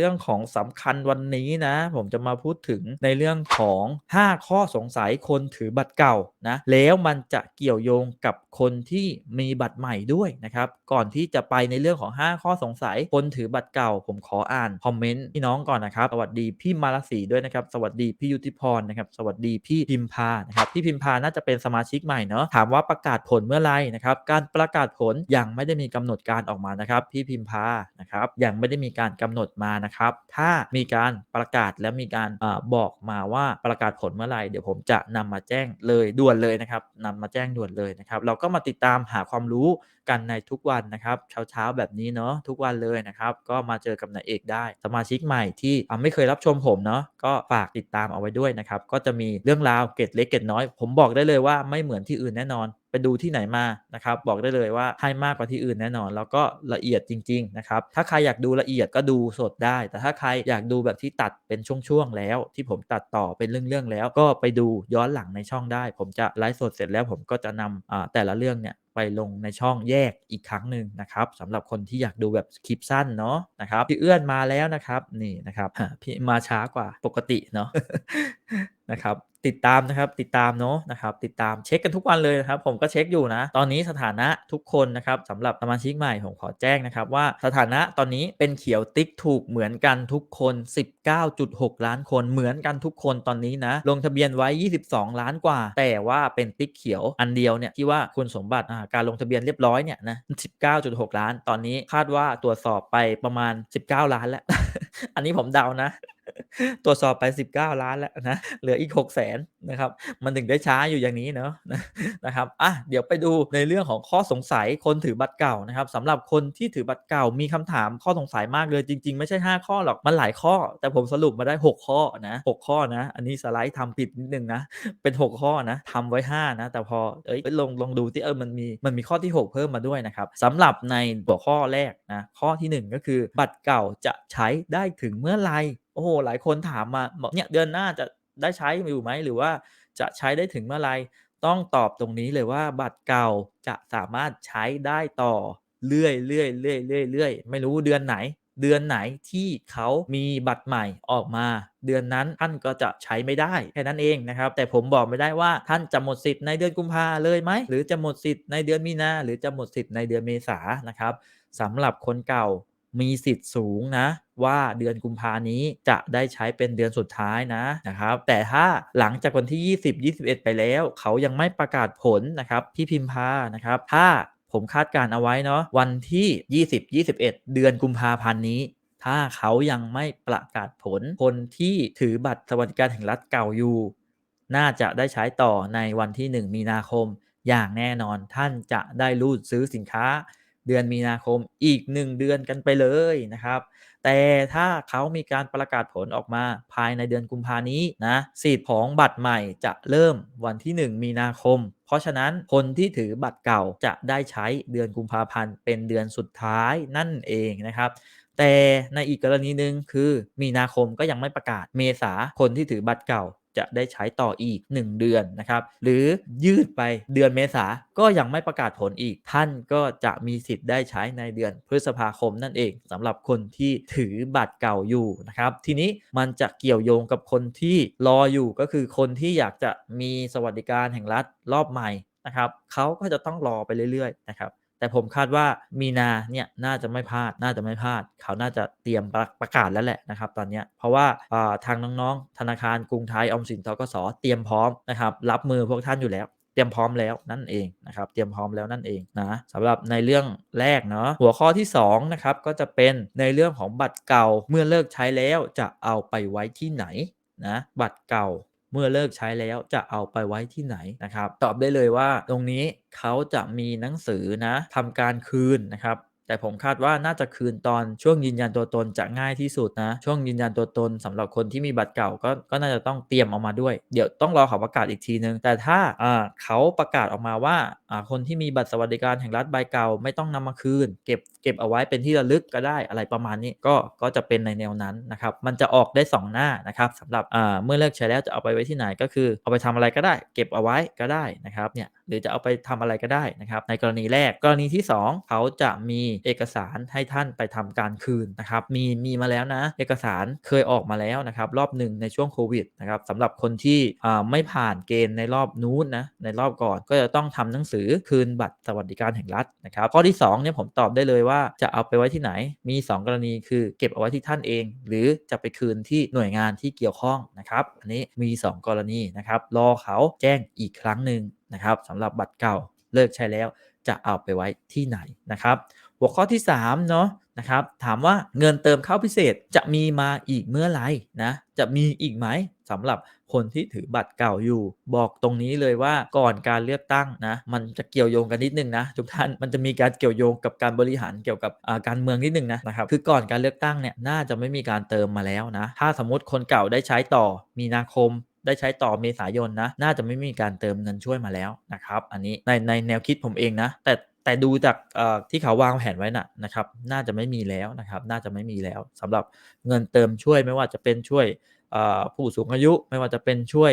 เรื่องของสำคัญวันนี้นะ ผมจะมาพูดถึงในเรื่องของ 5 ข้อสงสัยคนถือบัตรเก่านะแล้วมันจะเกี่ยวโยงกับคนที่มีบัตรใหม่ด้วยนะครับก่อนที่จะไปในเรื่องของ 5 ข้อสงสัยคนถือบัตรเก่า ผมขออ่านคอมเมนต์พี่น้องก่อนนะครับสวัสดีพี่มาลสีด้วยนะครับสวัสดีพี่ยุทธิพรนะครับสวัสดีพี่พิมพานะครับพี่พิมพาน่าจะเป็นสมาชิกใหม่เนาะถามว่าประกาศผลเมื่อไหรนะครับการประกาศผลยังไม่ได้มีกำหนดการออกมานะครับพี่พิมพานะครับยังไม่ได้มีการกำหนดมานะครับ ถ้ามีการประกาศและมีการอบอกมาว่าประกาศผลเมื่อไหร่ เดี๋ยวผมจะนำมาแจ้งเลยด่วนเลยนะครับนำมาแจ้งด่วนเลยนะครับ เราก็มาติดตามหาความรู้กันในทุกวันนะครับ เช้าๆ แบบนี้เนาะทุกวันเลยนะครับ ก็มาเจอกับนายเอกได้ สมาชิกใหม่ที่ไม่เคยรับชมผมเนาะก็ฝากติดตามเอาไว้ด้วยนะครับ ก็จะมีเรื่องราวเกร็ดเล็กเกร็ดน้อย ผมบอกได้เลยว่าไม่เหมือนที่อื่นแน่นอนไปดูที่ไหนมานะครับบอกได้เลยว่าให้มากกว่าที่อื่นแน่นอน แล้วก็ละเอียดจริงๆนะครับถ้าใครอยากดูละเอียดก็ดูสดได้ แต่ถ้าใครอยากดูแบบที่ตัดเป็นช่วงๆแล้ว ที่ผมตัดต่อเป็นเรื่องๆแล้ว ก็ไปดูย้อนหลังในช่องได้ ผมจะไลฟ์สดเสร็จแล้วผมก็จะนำอ่าแต่ละเรื่องเนี่ยไปลงในช่องแยกอีกครั้งหนึ่งนะครับสำหรับคนที่อยากดูแบบคลิปสั้นเนาะนะครับพี่เอื้อนมาแล้วนะครับนี่นะครับพี่มาช้ากว่าปกติเนาะ นะครับติดตามนะครับติดตามเนาะนะครับติดตามเช็คกันทุกวันเลยนะครับผมก็เช็คอยู่นะ ตอนนี้สถานะทุกคนนะครับสำหรับสมาชิกใหม่ผมขอแจ้งนะครับว่าสถานะตอนนี้เป็นเขียวติ๊กถูกเหมือนกันทุกคน 19.6 ล้านคนเหมือนกันทุกคนตอนนี้นะ ลงทะเบียนไว้ 22 ล้านกว่า แต่ว่าเป็นติ๊กเขียวอันเดียวเนี่ยที่ว่าคุณสมบัติการลงทะเบียนเรียบร้อยเนี่ยนะ 19.6 ล้าน ตอนนี้คาดว่าตรวจสอบไปประมาณ 19 ล้านแล้ว อันนี้ผมเดานะ ตรวจสอบไป 19 ล้านแล้วนะ เหลืออีก 6 0 0 0 0 0นะครับ มันถึงได้ช้าอยู่อย่างนี้เนาะนะครับ อะ เดี๋ยวไปดูในเรื่องของข้อสงสัยคนถือบัตรเก่านะครับสำหรับคนที่ถือบัตรเก่ามีคำถามข้อสงสัยมากเลยจริง ๆ ไม่ใช่ 5 ข้อหรอก มันหลายข้อ แต่ผมสรุปมาได้ 6 ข้อนะ6ข้อนะ อันนี้สไลด์ทำผิดนิดนึงนะ เป็น 6 ข้อนะทำไว้ 5 นะ แต่พอ เอ้ย ลองลองดูที่เออ มันมี มันมีข้อที่ 6 เพิ่มมาด้วยนะครับสำหรับในหัวข้อแรกนะ ข้อทีหนึ่1 ก็คือบัตรเก่าจะใช้ได้ถึงเมื่อไหร่ โอ้โหหลายคนถามมาบอกเนี่ยเดือนหน้าจะได้ใช้อยู่ไหมหรือว่าจะใช้ได้ถึงเมื่อไหรต้องตอบตรงนี้เลยว่าบัตรเก่าจะสามารถใช้ได้ต่อเรื่อยเรื่อยเรื่อยเรื่อยเรื่อยไม่รู้เดือนไหน เดือนไหนที่เขามีบัตรใหม่ออกมา เดือนนั้นท่านก็จะใช้ไม่ได้แค่นั้นเองนะครับ แต่ผมบอกไม่ได้ว่าท่านจะหมดสิทธิ์ในเดือนกุมภาเลยไหมหรือจะหมดสิทธิ์ในเดือนมีนาหรือจะหมดสิทธิ์ในเดือนเมษานะครับสำหรับคนเก่า มีสิทธิ์สูงนะ ว่าเดือนกุมภานี้จะได้ใช้เป็นเดือนสุดท้ายนะนะครับ แต่ถ้าหลังจากวันที่ 20 21 ไปแล้ว เขายังไม่ประกาศผลนะครับพี่พิมพานะครับ ถ้าผมคาดการเอาไว้เนาะวันที่ 20 21 เดือนกุมภาพันธ์นี้ถ้าเขายังไม่ประกาศผล คนที่ถือบัตรสวัสดิการแห่งรัฐเก่าอยู่ น่าจะได้ใช้ต่อในวันที่ 1 มีนาคม อย่างแน่นอนท่านจะได้รูดซื้อสินค้า เดือนมีนาคมอีก 1 เดือนกันไปเลยนะครับ แต่ถ้าเขามีการประกาศผลออกมาภายในเดือนกุมภานี้นะสิทธิ์ของบัตรใหม่จะเริ่มวันที่ 1 มีนาคม เพราะฉะนั้นคนที่ถือบัตรเก่าจะได้ใช้เดือนกุมภาพันธ์เป็นเดือนสุดท้ายนั่นเองนะครับแต่ในอีกกรณีหนึ่งคือมีนาคมก็ยังไม่ประกาศเมษาคนที่ถือบัตรเก่า จะได้ใช้ต่ออีก 1 เดือนนะครับ หรือยืดไปเดือนเมษาก็ยังไม่ประกาศผลอีก ท่านก็จะมีสิทธิ์ได้ใช้ในเดือนพฤษภาคมนั่นเองสำหรับคนที่ถือบัตรเก่าอยู่นะครับ ทีนี้มันจะเกี่ยวโยงกับคนที่รออยู่ก็คือคนที่อยากจะมีสวัสดิการแห่งรัฐรอบใหม่นะครับเขาก็จะต้องรอไปเรื่อยๆนะครับ แต่ผมคาดว่ามีนาเนี่ยน่าจะไม่พลาดน่าจะไม่พลาด เขาน่าจะเตรียมประประกาศแล้วแหละนะครับตอนนี้เพราะว่าอ่าทางน้องๆ ธนาคารกรุงไทยออมสินทกสเตรียมพร้อมนะครับรับมือพวกท่านอยู่แล้วเตรียมพร้อมแล้วนั่นเองนะครับเตรียมพร้อมแล้วนั่นเองนะสำหรับในเรื่องแรกเนาะหัวข้อที่2นะครับก็จะเป็นในเรื่องของบัตรเก่าเมื่อเลิกใช้แล้วจะเอาไปไว้ที่ไหนนะบัตรเก่า เมื่อเลิกใช้แล้วจะเอาไปไว้ที่ไหนนะครับ ตอบได้เลยว่าตรงนี้เขาจะมีหนังสือนะทำการคืนนะครับแต่ผมคาดว่าน่าจะคืนตอนช่วงยืนยันตัวตนจะง่ายที่สุดนะ ช่วงยืนยันตัวตนสำหรับคนที่มีบัตรเก่าก็ก็น่าจะต้องเตรียมออกมาด้วย เดี๋ยวต้องรอเขาประกาศอีกทีนึง แต่ถ้าเขาประกาศออกมาว่าคนที่มีบัตรสวัสดิการแห่งรัฐใบเก่าไม่ต้องนำมาคืน เก็บเก็บเอาไว้เป็นที่ระลึกก็ได้อะไรประมาณนี้ก็ก็จะเป็นในแนวนั้นนะครับ มันจะออกได้ 2 หน้านะครับสำหรับอ่าเมื่อเลิกใช้แล้วจะเอาไปไว้ที่ไหนก็คือเอาไปทำอะไรก็ได้ เก็บเอาไว้ก็ได้นะครับเนี่ยหรือจะเอาไปทำอะไรก็ได้นะครับ ในกรณีแรกกรณีที่ 2 เขาจะมีเอกสารให้ท่านไปทำการคืนนะครับมีมีมาแล้วนะ เอกสารเคยออกมาแล้วนะครับรอบหนึ่งในช่วงโควิดนะครับสำหรับคนที่อ่าไม่ผ่านเกณฑ์ในรอบนู้นนะในรอบก่อนก็จะต้องทำหนังสือือคืนบัตรสวัสดิการแห่งรัฐนะครับข้อที่2เนี่ยผมตอบได้เลยว่าจะเอาไปไว้ที่ไหน มี 2 กรณีคือเก็บเอาไว้ที่ท่านเอง หรือจะไปคืนที่หน่วยงานที่เกี่ยวข้องนะครับอันนี้มี 2 กรณีนะครับรอเขาแจ้งอีกครั้งหนึ่งนะครับสำหรับบัตรเก่าเลิกใช้แล้วจะเอาไปไว้ที่ไหนนะครับ หัวข้อที่3เนาะนะครับถามว่าเงินเติมเข้าพิเศษจะมีมาอีกเมื่อไหร่นะจะมีอีกไหมสำหรับคนที่ถือบัตรเก่าอยู่ บอกตรงนี้เลยว่าก่อนการเลือกตั้งนะมันจะเกี่ยวโยงกันนิดนึงนะทุกท่านมันจะมีการเกี่ยวโยงกับการบริหารเกี่ยวกับการเมืองนิดนึงนะนะครับคือก่อนการเลือกตั้งเนี่ยน่าจะไม่มีการเติมมาแล้วนะถ้าสมมติคนเก่าได้ใช้ต่อมีนาคมได้ใช้ต่อเมษายนนะ น่าจะไม่มีการเติมเงินช่วยมาแล้วนะครับ อันนี้ในในแนวคิดผมเองนะ แต่ แต่ดูจากที่เขาวางแผนไว้น่ะนะครับ น่าจะไม่มีแล้วนะครับ น่าจะไม่มีแล้วสำหรับเงินเติมช่วยไม่ว่าจะเป็นช่วยผู้สูงอายุไม่ว่าจะเป็นช่วย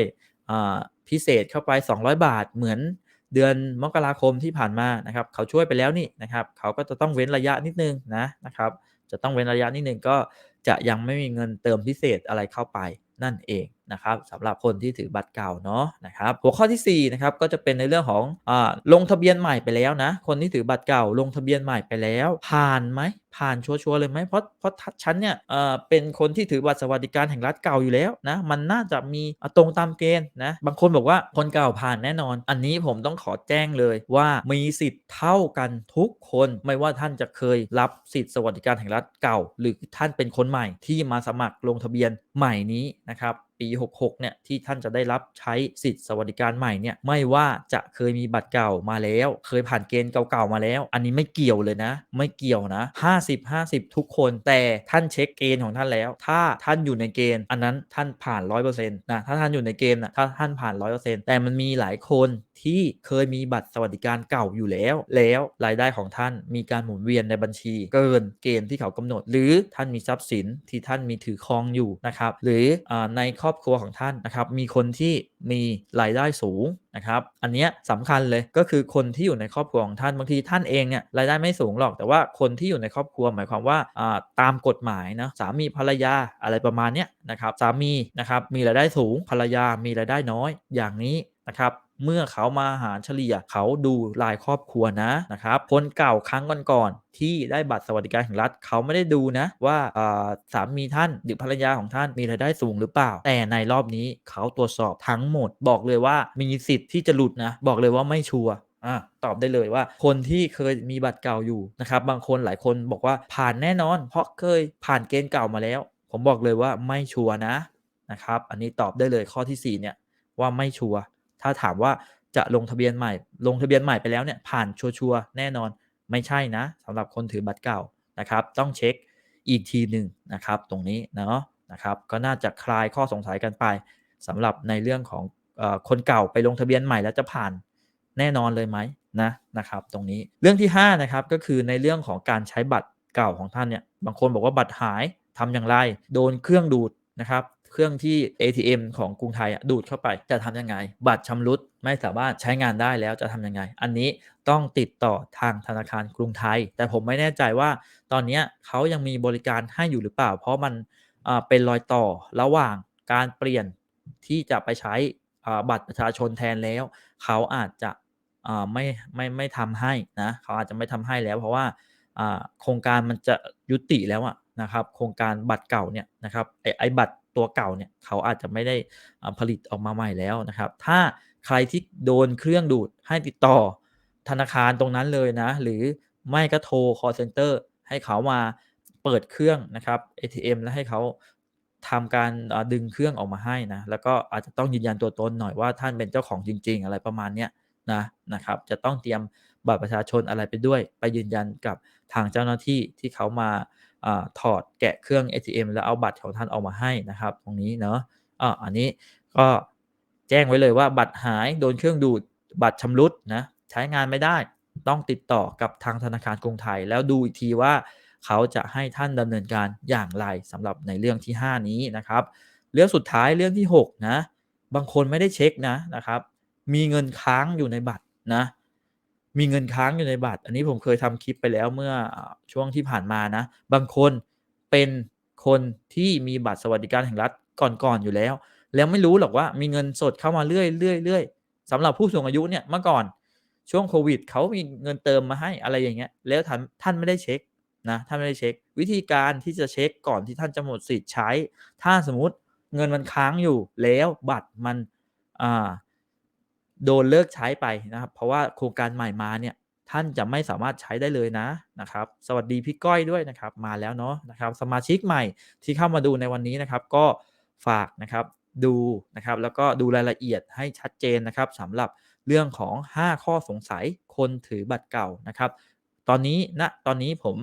พิเศษเข้าไป 200 บาทเหมือนเดือนมกราคมที่ผ่านมานะครับ เขาช่วยไปแล้วนี่นะครับ เขาก็จะต้องเว้นระยะนิดนึงนะนะครับ จะต้องเว้นระยะนิดนึงก็จะยังไม่มีเงินเติมพิเศษอะไรเข้าไปนั่นเอง นะครับสำหรับคนที่ถือบัตรเก่าเนาะนะครับหัวข้อที่4นะครับก็จะเป็นในเรื่องของอลงทะเบียนใหม่ไปแล้วนะ คนที่ถือบัตรเก่าลงทะเบียนใหม่ไปแล้ว ผ่านไหมผ่านชัวร์เลยไหมเพราะเพราะฉันเนี่ยเป็นคนที่ถือบัตรสวัสดิการแห่งรัฐเก่าอยู่แล้วนะมันน่าจะมีตรงตามเกณฑ์นะบางคนบอกว่าคนเก่าผ่านแน่นอน อันนี้ผมต้องขอแจ้งเลยว่ามีสิทธิ์เท่ากันทุกคนไม่ว่าท่านจะเคยรับสิทธิสวัสดิการแห่งรัฐเก่า หรือท่านเป็นคนใหม่ที่มาสมัครลงทะเบียนใหม่นี้นะครับปี 66 เนี่ย ที่ท่านจะได้รับใช้สิทธิ์สวัสดิการใหม่เนี่ย ไม่ว่าจะเคยมีบัตรเก่ามาแล้ว เคยผ่านเกณฑ์เก่าๆมาแล้ว อันนี้ไม่เกี่ยวเลยนะ ไม่เกี่ยวนะ 50 50 ทุกคน แต่ท่านเช็คเกณฑ์ของท่านแล้ว ถ้าท่านอยู่ในเกณฑ์ อันนั้นท่านผ่าน 100%นะ ถ้าท่านอยู่ในเกณฑ์นะถ้าท่านผ่าน 100%แต่มันมีหลายคน ที่เคยมีบัตรสวัสดิการเก่าอยู่แล้ว แล้วรายได้ของท่านมีการหมุนเวียนในบัญชี เกินเกณฑ์ที่เขากำหนด หรือท่านมีทรัพย์สินที่ท่านมีถือครองอยู่นะครับ หรืออในครอบครัวของท่านนะครับมีคนที่มีรายได้สูงนะครับ อันนี้สำคัญเลยก็คือคนที่อยู่ในครอบครัวของท่านบางทีท่านเองเนี่ยรายได้ไม่สูงหรอก แต่ว่าคนที่อยู่ในครอบครัวหมายความว่าตามกฎหมายนะสามีภรรยาอะไรประมาณนี้นะครับสามีนะครับมีรายได้สูงภรรยามีรายได้น้อยอย่างนี้นะครับ เมื่อเขามาหารเฉลี่ยเขาดูรายครอบครัวนะนะครับคนเก่าครั้งก่อนๆที่ได้บัตรสวัสดิการแห่งรัฐเขาไม่ได้ดูนะว่าสามีท่านหรือภรรยาของท่านมีรายได้สูงหรือเปล่า แต่ในรอบนี้เขาตรวจสอบทั้งหมด บอกเลยว่ามีสิทธิ์ที่จะหลุดนะ บอกเลยว่าไม่ชัวร์อะตอบได้เลยว่าคนที่เคยมีบัตรเก่าอยู่นะครับบางคนหลายคนบอกว่าผ่านแน่นอน เพราะเคยผ่านเกณฑ์เก่ามาแล้ว ผมบอกเลยว่าไม่ชัวร์นะนะครับอันนี้ตอบได้เลยข้อที่4เนี่ยว่าไม่ชัวร์ ถ้าถามว่าจะลงทะเบียนใหม่ ลงทะเบียนใหม่ไปแล้วเนี่ยผ่านชัวร์แน่นอนไม่ใช่นะสำหรับคนถือบัตรเก่านะครับ ต้องเช็คอีกทีหนึ่งนะครับ ตรงนี้เนาะนะครับก็น่าจะคลายข้อสงสัยกันไปสำหรับในเรื่องของอคนเก่าไปลงทะเบียนใหม่แล้วจะผ่านแน่นอนเลยไหมนะนะครับ ตรงนี้เรื่องที่5นะครับก็คือในเรื่องของการใช้บัตรเก่าของท่านเนี่ยบางคนบอกว่าบัตรหายทำอย่างไร โดนเครื่องดูดนะครับ เครื่องที่ ATM ของกรุงไทยดูดเข้าไปจะทำยังไง บัตรชำรุดไม่สามารถใช้งานได้แล้วจะทำยังไง อันนี้ต้องติดต่อทางธนาคารกรุงไทย แต่ผมไม่แน่ใจว่าตอนนี้เขายังมีบริการให้อยู่หรือเปล่า เพราะมันเป็นรอยต่อระหว่างการเปลี่ยนที่จะไปใช้บัตรประชาชนแทนแล้ว เขาอาจจะไม่ไม่ไม่ทำให้นะเขาอาจจะไม่ทำให้แล้วเพราะว่าโครงการมันจะยุติแล้วนะครับ โครงการบัตรเก่าเนี่ยนะครับไอไอบัตร ตัวเก่าเนี่ยเขาอาจจะไม่ได้ผลิตออกมาใหม่แล้วนะครับ ถ้าใครที่โดนเครื่องดูดให้ติดต่อธนาคารตรงนั้นเลยนะ หรือไม่ก็โทร call center ให้เขามาเปิดเครื่องนะครับ ATM แล้วให้เขาทำการดึงเครื่องออกมาให้นะ แล้วก็อาจจะต้องยืนยันตัวตนหน่อยว่าท่านเป็นเจ้าของจริง ๆ อะไรประมาณนี้นะนะครับ จะต้องเตรียมบัตรประชาชนอะไรไปด้วย ไปยืนยันกับทางเจ้าหน้าที่ที่เขามา อถอดแกะเครื่อง ATM แล้วเอาบัตรของท่านออกมาให้นะครับ ตรงนี้เนาะอ่อันนี้ก็แจ้งไว้เลยว่าบัตรหายโดนเครื่องดูดบัตรชำรุดนะใช้งานไม่ได้ต้องติดต่อกับทางธนาคารกรุงไทย แล้วดูอีกทีว่าเขาจะให้ท่านดำเนินการอย่างไรสำหรับในเรื่องที่ 5 นี้นะครับ เรื่องสุดท้ายเรื่องที่ 6 นะ บางคนไม่ได้เช็คนะนะครับ มีเงินค้างอยู่ในบัตรนะ มีเงินค้างอยู่ในบัตร อันนี้ผมเคยทำคลิปไปแล้วเมื่อช่วงที่ผ่านมานะ บางคนเป็นคนที่มีบัตรสวัสดิการแห่งรัฐก่อนๆอยู่แล้ว แล้วไม่รู้หรอกว่ามีเงินสดเข้ามาเรื่อยๆๆสำหรับผู้สูงอายุเนี่ยเมื่อก่อนช่วงโควิดเขามีเงินเติมมาให้อะไรอย่างเงี้ย แล้วท่านท่านไม่ได้เช็คนะท่านไม่ได้เช็ค วิธีการที่จะเช็คก่อนที่ท่านจะหมดสิทธิ์ใช้ ถ้าสมมติเงินมันค้างอยู่แล้วบัตรมันอ่า โดนเลิกใช้ไปนะครับ เพราะว่าโครงการใหม่มาเนี่ยท่านจะไม่สามารถใช้ได้เลยนะนะครับ สวัสดีพี่ก้อยด้วยนะครับ มาแล้วเนาะนะครับ สมาชิกใหม่ที่เข้ามาดูในวันนี้นะครับ ก็ฝากนะครับดูนะครับแล้วก็ดูรายละเอียดให้ชัดเจนนะครับสำหรับเรื่องของ 5 ข้อสงสัยคนถือบัตรเก่านะครับ ตอนนี้นะตอนนี้ผม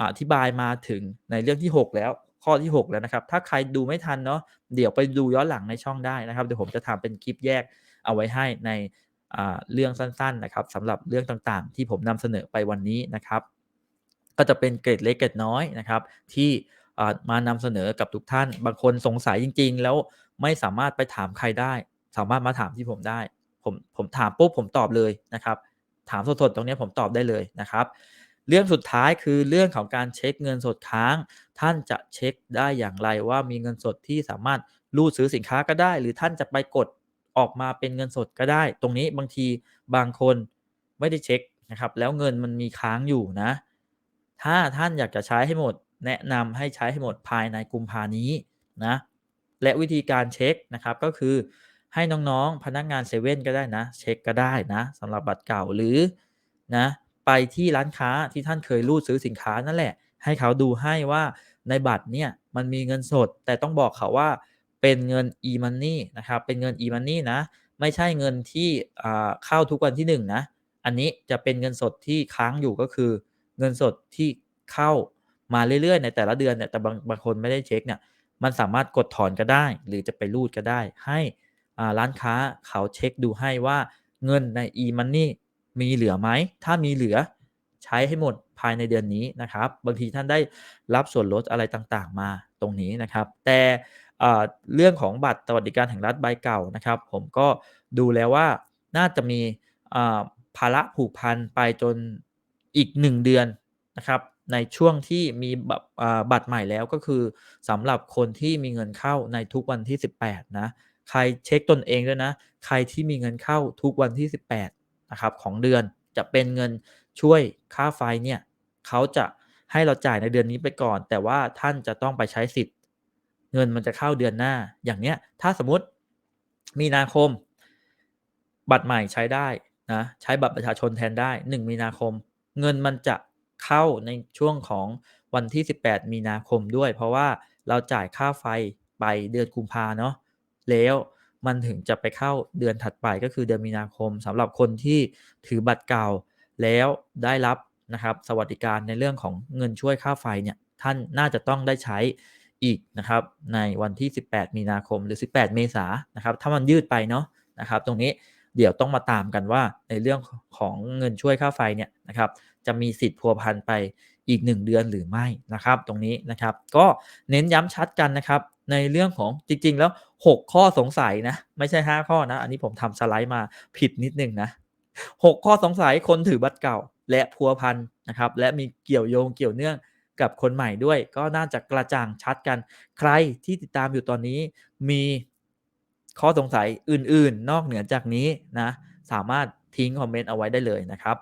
อธิบายมาถึงในเรื่องที่ 6 แล้วข้อที่ 6 แล้วนะครับ ถ้าใครดูไม่ทันเนาะเดี๋ยวไปดูย้อนหลังในช่องได้นะครับ เดี๋ยวผมจะทำเป็นคลิปแยก เอาไว้ให้ในเรื่องสั้นๆนะครับสำหรับเรื่องต่างๆ ที่ผมนำเสนอไปวันนี้นะครับ ก็จะเป็นเกรดเล็กเกรดน้อยนะครับ ที่มานำเสนอกับทุกท่าน บางคนสงสัยจริง ๆ แล้วไม่สามารถไปถามใครได้ สามารถมาถามที่ผมได้ ผมผมถามปุ๊บผมตอบเลยนะครับ ถามสดๆตรงนี้ผมตอบได้เลยนะครับ เรื่องสุดท้ายคือเรื่องของการเช็คเงินสดค้าง ท่านจะเช็คได้อย่างไรว่ามีเงินสดที่สามารถรูดซื้อสินค้าก็ได้ หรือท่านจะไปกด ออกมาเป็นเงินสดก็ได้ ตรงนี้บางทีบางคนไม่ได้เช็คนะครับ แล้วเงินมันมีค้างอยู่นะ ถ้าท่านอยากจะใช้ให้หมด แนะนำให้ใช้ให้หมดภายในกุมภานี้นะ และวิธีการเช็คนะครับก็คือให้น้องๆ พนักงานเซเว่นก็ได้นะ เช็คก็ได้นะสำหรับบัตรเก่าหรือนะไปที่ร้านค้าที่ท่านเคยรูดซื้อสินค้านั่นแหละ ให้เขาดูให้ว่าในบัตรเนี่ยมันมีเงินสด แต่ต้องบอกเขาว่า เป็นเงิน e-money นะครับ เป็นเงิน e-money นะ ไม่ใช่เงินที่เข้าทุกวันที่1นะ อันนี้จะเป็นเงินสดที่ค้างอยู่ก็คือ เงินสดที่เข้ามาเรื่อยๆ ในแต่ละเดือนเนี่ย แต่บางบางคนไม่ได้เช็คเนี่ย มันสามารถกดถอนก็ได้ หรือจะไปรูดก็ได้ ให้ร้านค้าเขาเช็คดูให้ว่าเงินใน e-money มีเหลือไหม ถ้ามีเหลือใช้ให้หมดภายในเดือนนี้นะครับ บางทีท่านได้รับส่วนลดอะไรต่างๆ มาตรงนี้นะครับ แต่ เรื่องของบัตรสวัสดิการแห่งรัฐใบเก่านะครับ ผมก็ดูแล้วว่าน่าจะมีภาระผูกพันไปจนอีก 1 เดือนนะครับ ในช่วงที่มีบัตรใหม่แล้วก็คือสำหรับคนที่มีเงินเข้าในทุกวันที่ 18 นะใครเช็คตนเองด้วยนะ ใครที่มีเงินเข้าทุกวันที่ 18 นะครับของเดือนจะเป็นเงินช่วยค่าไฟเนี่ยเขาจะให้เราจ่ายในเดือนนี้ไปก่อน แต่ว่าท่านจะต้องไปใช้สิทธิ์ เงินมันจะเข้าเดือนหน้า อย่างเนี้ย ถ้าสมมติมีนาคม บัตรใหม่ใช้ได้นะใช้บัตรประชาชนแทนได้ 1 มีนาคม เงินมันจะเข้าในช่วงของวันที่ 18 มีนาคมด้วย เพราะว่าเราจ่ายค่าไฟไปเดือนกุมภาเนาะแล้วมันถึงจะไปเข้าเดือนถัดไปก็คือเดือนมีนาคมสำหรับคนที่ถือบัตรเก่าแล้วได้รับนะครับ สวัสดิการในเรื่องของเงินช่วยค่าไฟเนี่ยท่านน่าจะต้องได้ใช้ อีกนะครับในวันที่ 18 มีนาคมหรือ 18 เมษายนนะครับถ้ามันยืดไปเนาะนะครับตรงนี้เดี๋ยวต้องมาตามกันว่าในเรื่องของเงินช่วยค่าไฟเนี่ยนะครับจะมีสิทธิ์พัวพันไปอีก 1 เดือนหรือไม่นะครับตรงนี้นะครับก็เน้นย้ำชัดกันนะครับในเรื่องของจริง ๆ แล้ว 6 ข้อสงสัยนะไม่ใช่ 5 ข้อนะอันนี้ผมทำสไลด์มาผิดนิดนึงนะ6ข้อสงสัยคนถือบัตรเก่าและพัวพันนะครับและมีเกี่ยวโยงเกี่ยวเนื่อง กับคนใหม่ด้วย ก็น่าจะกระจ่างชัดกัน ใครที่ติดตามอยู่ตอนนี้มีข้อสงสัยอื่น ๆ นอกเหนือจากนี้นะ สามารถทิ้งคอมเมนต์เอาไว้ได้เลยนะครับ